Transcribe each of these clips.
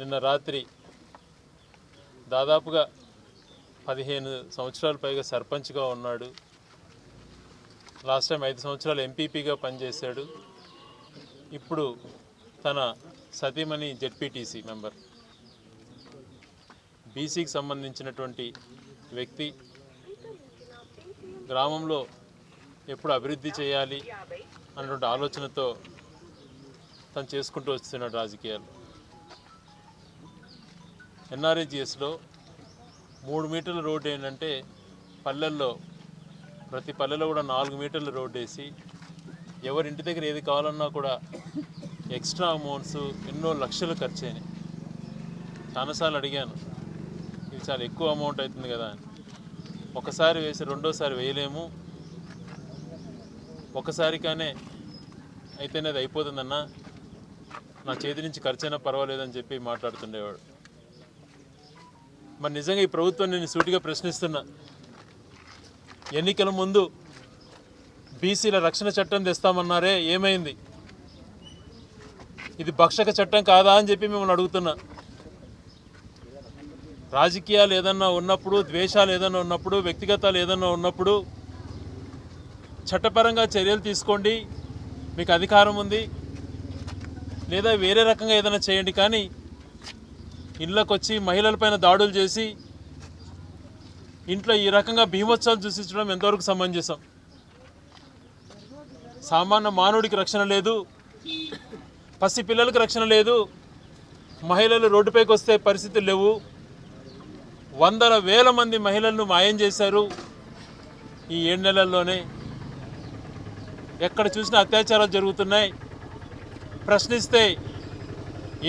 నిన్న రాత్రి దాదాపుగా పదిహేను సంవత్సరాల పైగా సర్పంచ్గా ఉన్నాడు. లాస్ట్ టైం ఐదు సంవత్సరాలు ఎంపీపీగా పనిచేశాడు. ఇప్పుడు తన సతీమణి జెడ్పీటీసీ మెంబర్. బీసీకి సంబంధించినటువంటి వ్యక్తి గ్రామంలో ఎప్పుడు అభివృద్ధి చేయాలి అన్నటువంటి ఆలోచనతో తను చేసుకుంటూ వస్తున్నాడు రాజకీయాలు. ఎన్ఆర్ఏజిఎస్లో మూడు మీటర్ల రోడ్డు ఏంటంటే పల్లెల్లో ప్రతి పల్లెలో కూడా నాలుగు మీటర్ల రోడ్డు వేసి ఎవరి ఇంటి దగ్గర ఏది కావాలన్నా కూడా ఎక్స్ట్రా అమౌంట్స్ ఎన్నో లక్షలు ఖర్చు అయినాయి చాలాసార్లు అడిగాను ఇది చాలా ఎక్కువ అమౌంట్ అవుతుంది కదా అని. ఒకసారి వేసి రెండోసారి వేయలేము. ఒకసారిగానే అయితేనే అది అయిపోతుందన్న నా చేతి నుంచి ఖర్చైనా పర్వాలేదని చెప్పి మాట్లాడుతుండేవాడు. మరి నిజంగా ఈ ప్రభుత్వం నేను సూటిగా ప్రశ్నిస్తున్నా ఎన్నికల ముందు బీసీల రక్షణ చట్టం తెస్తామన్నారే ఏమైంది? ఇది భక్షక చట్టం కాదా అని చెప్పి మిమ్మల్ని అడుగుతున్నా. రాజకీయాలు ఏదన్నా ఉన్నప్పుడు ద్వేషాలు ఏదన్నా ఉన్నప్పుడు వ్యక్తిగతాలు ఏదన్నా ఉన్నప్పుడు చట్టపరంగా చర్యలు తీసుకోండి. మీకు అధికారం ఉంది. లేదా వేరే రకంగా ఏదైనా చేయండి. కానీ ఇళ్ళకు వచ్చి మహిళలపైన దాడులు చేసి ఇంట్లో ఈ రకంగా భీమోత్సవాలు చూసించడం ఎంతవరకు సమంజసం? సామాన్య మానవుడికి రక్షణ లేదు పసి పిల్లలకు రక్షణ లేదు మహిళలు రోడ్డుపైకి వస్తే పరిస్థితులు లేవు. వందల వేల మంది మహిళలను మాయం చేశారు ఈ ఏడు నెలల్లోనే. ఎక్కడ చూసినా అత్యాచారాలు జరుగుతున్నాయి. ప్రశ్నిస్తే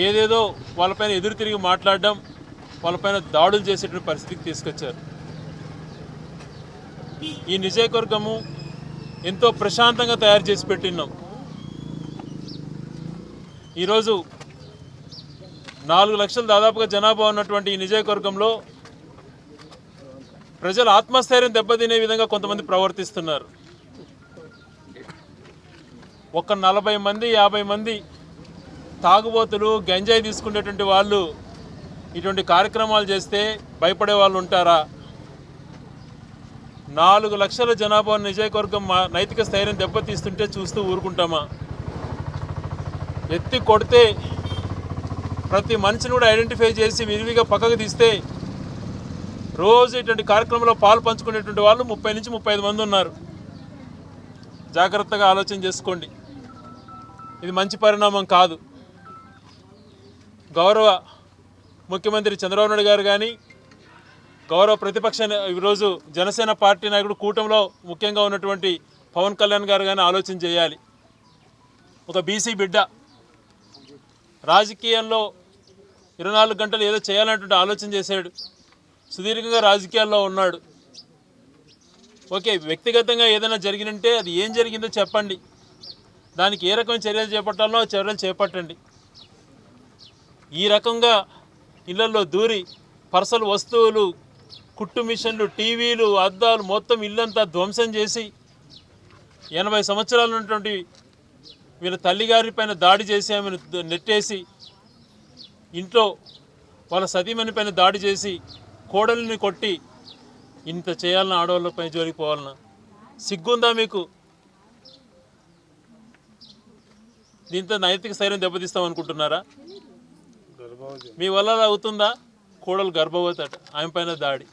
ఏదేదో వాళ్ళపైన ఎదురు తిరిగి మాట్లాడడం వాళ్ళపైన దాడులు చేసేటువంటి పరిస్థితికి తీసుకొచ్చారు. ఈ నిజయకవర్గము ఎంతో ప్రశాంతంగా తయారు చేసి పెట్టినాం ఈరోజు నాలుగు లక్షలు దాదాపుగా జనాభా ఉన్నటువంటి ఈ నిజయకవర్గంలో ప్రజల ఆత్మస్థైర్యం దెబ్బతినే విధంగా కొంతమంది ప్రవర్తిస్తున్నారు. ఒక నలభై మంది యాభై మంది తాగుబోతులు గంజాయి తీసుకునేటువంటి వాళ్ళు ఇటువంటి కార్యక్రమాలు చేస్తే భయపడే వాళ్ళు ఉంటారా? నాలుగు లక్షల జనాభా నిజాయకవర్గం నిజయకవర్గం మా నైతిక స్థైర్యం దెబ్బతీస్తుంటే చూస్తూ ఊరుకుంటామా? ఎత్తి కొడితే ప్రతి మనిషిని కూడా ఐడెంటిఫై చేసి విరివిగా పక్కకు తీస్తే రోజు ఇటువంటి కార్యక్రమంలో పాలు పంచుకునేటువంటి వాళ్ళు ముప్పై నుంచి ముప్పై ఐదు మంది ఉన్నారు. జాగ్రత్తగా ఆలోచన చేసుకోండి. ఇది మంచి పరిణామం కాదు. గౌరవ ముఖ్యమంత్రి చంద్రబాబు నాయుడు గారు కానీ గౌరవ ప్రతిపక్ష ఈరోజు జనసేన పార్టీ నాయకుడు కూటమిలో ముఖ్యంగా ఉన్నటువంటి పవన్ కళ్యాణ్ గారు కానీ ఆలోచన చేయాలి. ఒక బీసీ బిడ్డ రాజకీయంలో ఇరవై నాలుగు గంటలు ఏదో చేయాలన్నటువంటి ఆలోచన చేశాడు. సుదీర్ఘంగా రాజకీయాల్లో ఉన్నాడు. ఓకే వ్యక్తిగతంగా ఏదైనా జరిగినంటే అది ఏం జరిగిందో చెప్పండి. దానికి ఏ రకమైన చర్యలు చేపట్టాలో ఆ చర్యలు చేపట్టండి. ఈ రకంగా ఇళ్ళలో దూరి పర్సలు వస్తువులు కుట్టు మిషన్లు టీవీలు అద్దాలు మొత్తం ఇల్లంతా ధ్వంసం చేసి ఎనభై సంవత్సరాలు ఉన్నటువంటి వీళ్ళ తల్లిగారి పైన దాడి చేసి ఆమెను నెట్టేసి ఇంట్లో వాళ్ళ సతీమణి పైన దాడి చేసి కోడల్ని కొట్టి ఇంత చేయాలన్న ఆడవాళ్ళపై జోలికి పోవాలన్నా సిగ్గుందా మీకు? దీంతో నైతిక స్థైర్యం దెబ్బతీస్తాం అనుకుంటున్నారా మీ వల్ల అవుతుందా? కోడలు గర్భవతి అట ఆమె పైన దాడి.